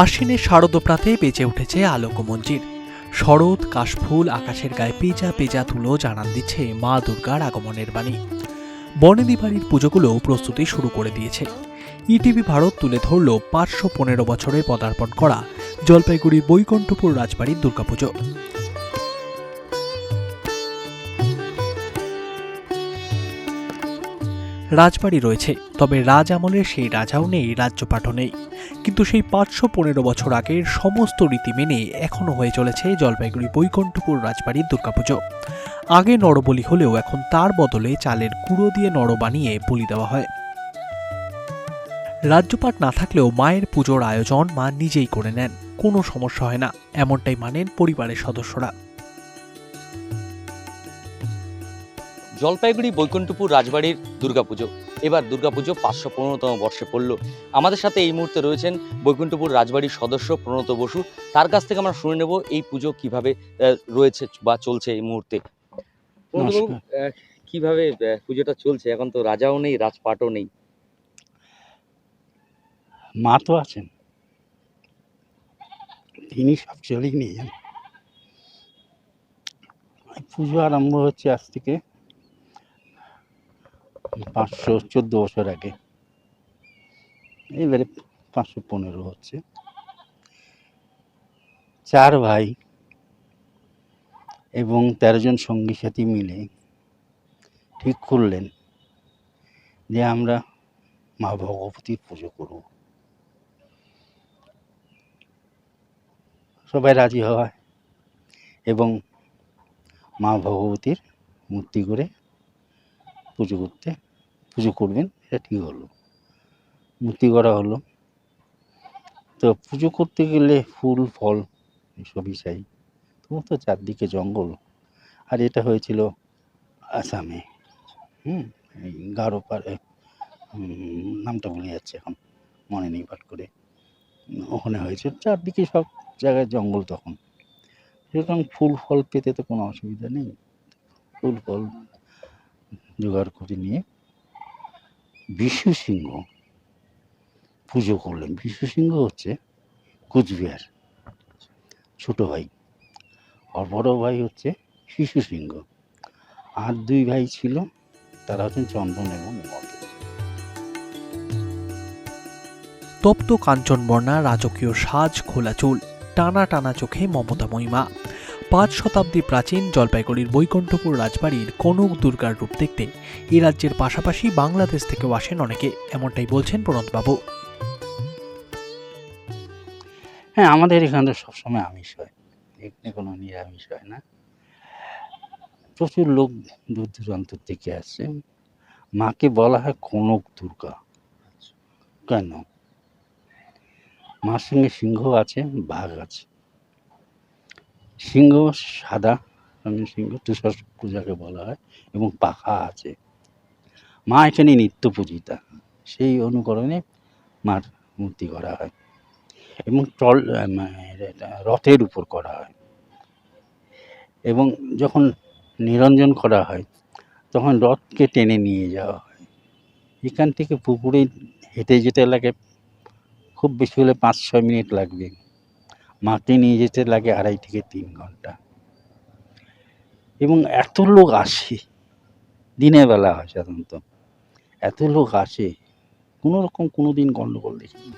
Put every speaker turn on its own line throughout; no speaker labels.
আশ্বিনের শারদপ্রাতে বেঁচে উঠেছে আলোক মঞ্জির শরৎ, কাশফুল, আকাশের গায়ে পেজা পেজা তুলো জানান দিচ্ছে মা দুর্গার আগমনের বাণী। বনেদি বাড়ির পুজোগুলো প্রস্তুতি শুরু করে দিয়েছে। ইটিভি ভারত তুলে ধরল পাঁচশো পনেরো বছরে পদার্পণ করা জলপাইগুড়ির বৈকুণ্ঠপুর রাজবাড়ির দুর্গাপুজো। রাজবাড়ি রয়েছে, তবে রাজ আমলের সেই রাজাও নেই রাজ্যপাটও নেই। কিন্তু সেই পাঁচশো পনেরো বছর আগের সমস্ত রীতি মেনে এখনও হয়ে চলেছে জলপাইগুড়ি বৈকুণ্ঠপুর রাজবাড়ির দুর্গাপুজো। আগে নরবলি হলেও এখন তার বদলে চালের কুড়ো দিয়ে নর বানিয়ে বলি দেওয়া হয়। রাজ্যপাট না থাকলেও মায়ের পুজোর আয়োজন মা নিজেই করে নেন, কোনো সমস্যা হয় না, এমনটাই মানেন পরিবারের সদস্যরা।
জলপাইগুড়ি বৈকুণ্ঠপুর রাজবাড়ির দুর্গাপুজো। এবার দুর্গাপুজো পাঁচশো পনেরোতম বর্ষে পড়ল। আমাদের সাথে এই মুহূর্তে রয়েছেন বৈকুণ্ঠপুর রাজবাড়ির সদস্য প্রণত বসু। তার কাছ থেকে আমরা শুনে নেব এই পুজো কীভাবে রয়েছে বা চলছে এই মুহূর্তে। কীভাবে পুজোটা চলছে? এখন তো রাজাও নেই রাজপাটও নেই।
মা তো আছেন। তিনি সব চলেই নিয়ে যান। পুজো আরম্ভ হচ্ছে আজ থেকে পাঁচশো চোদ্দ বছর আগে। এবারে পাঁচশো পনেরো হচ্ছে। চার ভাই এবং তেরো জন সঙ্গী সাথী মিলে ঠিক করলেন যে আমরা মা ভগবতীর পুজো করব। সবাই রাজি হয় এবং মা ভগবতীর মূর্তি করে পুজো করতে। পুজো করবেন এটা ঠিক হলো। মূর্তি করা হলো। তো পুজো করতে গেলে ফুল ফল এসবই চাই। তবু তো চারদিকে জঙ্গল। আর এটা হয়েছিল আসামে। হুম এই গারো পাড়ে। নামটা ভুলে যাচ্ছে এখন। মনে নেই পাট করে। ওখানে হয়েছে। চারদিকে সব জায়গায় জঙ্গল তখন। সুতরাং ফুল ফল পেতে তো কোনো অসুবিধা নেই। ফুল ফল জোগাড় করে নিয়ে বিশু সিংহ পুজো করলেন। বিশু সিংহ হচ্ছে কুচবিহার ছোট ভাই আর বড় ভাই হচ্ছে শিশু সিংহ। আর দুই ভাই ছিল, তারা হচ্ছেন চন্দন এবং
তপ্ত কাঞ্চনবর্ণা রাজকীয় সাজ খোলা চুল টানা টানা চোখে মমতা মহিমা। পাঁচ শতাব্দী প্রাচীন জলপাইগুড়ির বৈকুণ্ঠপুর রাজবাড়ির কনক দুর্গার রূপ দেখতে এই রাজ্যের পাশাপাশি বাংলাদেশ থেকেও আসেন অনেকে, এমনটাই বলছেন প্রণতবাবু।
হ্যাঁ আমাদের এখানে তো সবসময় আমিষ হয়। এখানে কোনো নিরামিষ হয় না। প্রচুর লোক দূর দূরান্ত থেকে আসছে মাকে বলা হয় কনক দুর্গা। কেন? মার সঙ্গে সিংহ আছে, বাঘ আছে। সিংহ সাদা রঙের সিংহ, তুষার পূজাকে বলা হয়, এবং পাখা আছে। মা এখানে নিত্য পূজিতা। সেই অনুকরণে মার মূর্তি করা হয়। এবং টল রথের উপর করা হয়। এবং যখন নিরঞ্জন করা হয়, তখন রথকে টেনে নিয়ে যাওয়া হয়। এখান থেকে পুকুরে হেঁটে যেতে লাগে। খুব বেশি হলে পাঁচ ছয় মিনিট লাগবে। মাকে নিয়ে যেতে লাগে আড়াই থেকে তিন ঘণ্টা। এবং এত লোক আসে, দিনের বেলা হয় সাধারণত। এত লোক আসে, কোনো রকম কোনো দিন গণ্ডগোল দেখিনি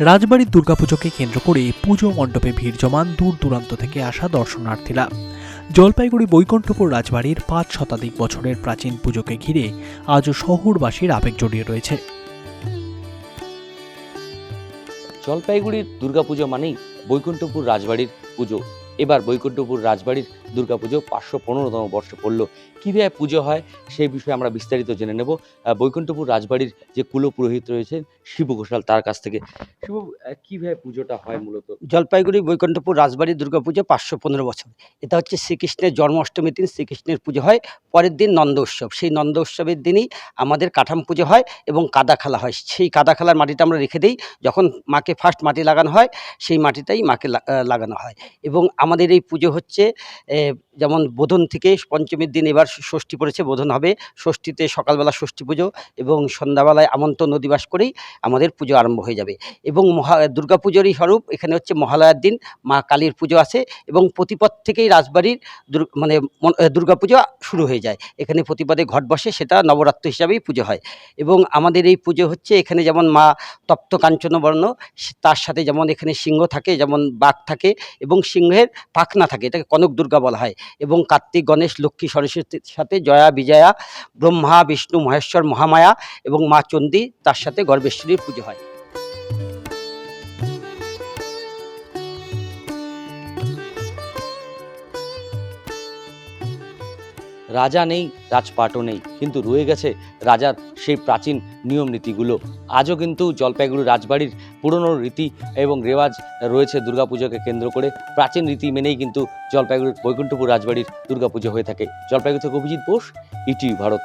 রাজবাড়ির দুর্গাপুজোকে কেন্দ্র করে পুজো মণ্ডপে ভিড় জমান দূর দূরান্ত থেকে আসা দর্শনার্থীরা। জলপাইগুড়ি বৈকুণ্ঠপুর রাজবাড়ির পাঁচ শতাধিক বছরের প্রাচীন পুজোকে ঘিরে আজও শহরবাসীর আবেগ জড়িয়ে রয়েছে।
জলপাইগুড়ির দুর্গাপুজো মানেই বৈকুণ্ঠপুর রাজবাড়ির পুজো। এবার বৈকুণ্ঠপুর রাজবাড়ির দুর্গাপুজো পাঁচশো পনেরোতম বর্ষে পড়ল। কীভাবে পুজো হয় সেই বিষয়ে আমরা বিস্তারিত জেনে নেব। বৈকুণ্ঠপুর রাজবাড়ির যে কুলপুরোহিত রয়েছেন শিব ঘোষাল তার কাছ থেকে। শিব কীভাবে পুজোটা হয় মূলত?
জলপাইগুড়ি, বৈকুণ্ঠপুর রাজবাড়ি দুর্গাপুজো পাঁচশো পনেরো বছর। এটা হচ্ছে শ্রীকৃষ্ণের জন্মাষ্টমীর দিন শ্রীকৃষ্ণের পুজো হয়। পরের দিন নন্দ উৎসব। সেই নন্দ উৎসবের দিনই আমাদের কাঠাম পুজো হয় এবং কাদা খেলা হয়। সেই কাদা খেলার মাটিটা আমরা রেখে দিই। যখন মাকে ফার্স্ট মাটি লাগানো হয়, সেই মাটিটাই মাকে লাগানো হয়। এবং আমাদের এই পুজো হচ্ছে যেমন বোধন থেকে পঞ্চমীর দিন এবার ষষ্ঠী পড়েছে বোধন হবে। ষষ্ঠীতে সকালবেলা ষষ্ঠী পুজো এবং সন্ধ্যাবেলায় আমন্ত্রণ অধিবাস করেই আমাদের পুজো আরম্ভ হয়ে যাবে। এবং মহা দুর্গা পুজোরই স্বরূপ এখানে হচ্ছে মহালয়ার দিন মা কালীর পুজো আছে এবং প্রতিপদ থেকেই রাজবাড়ির মানে মন- এ, দুর্গা পুজো শুরু হয়ে যায়। এখানে প্রতিপদে ঘট বসে সেটা নবরাত্র হিসাবেই পুজো হয়। এবং আমাদের এই পুজো হচ্ছে এখানে যেমন মা তপ্ত কাঞ্চনবর্ণ তার সাথে যেমন এখানে সিংহ থাকে যেমন বাঘ থাকে এবং সিংহের পাখনা থাকে এটাকে কনক দুর্গা বলা হয়। এবং কার্তিক গণেশ, লক্ষ্মী সরস্বতীর সাথে জয়া, বিজয়া, ব্রহ্মা, বিষ্ণু, মহেশ্বর, মহামায়া এবং মা চণ্ডী তার সাথে গর্বেশ্বরীর পুজো হয়।
রাজা নেই, রাজপাটও নেই, কিন্তু রয়ে গেছে রাজার সেই প্রাচীন নিয়ম নীতিগুলো আজও কিন্তু জলপাইগুড়ি রাজবাড়ির পুরনো রীতি এবং রেওয়াজ রয়েছে দুর্গাপুজোকে কেন্দ্র করে। প্রাচীন রীতি মেনেই কিন্তু জলপাইগুড়ির বৈকুণ্ঠপুর রাজবাড়ির দুর্গাপুজো হয়ে থাকে। জলপাইগুড়ি থেকে অভিজিৎ বোস ইটিভি ভারত।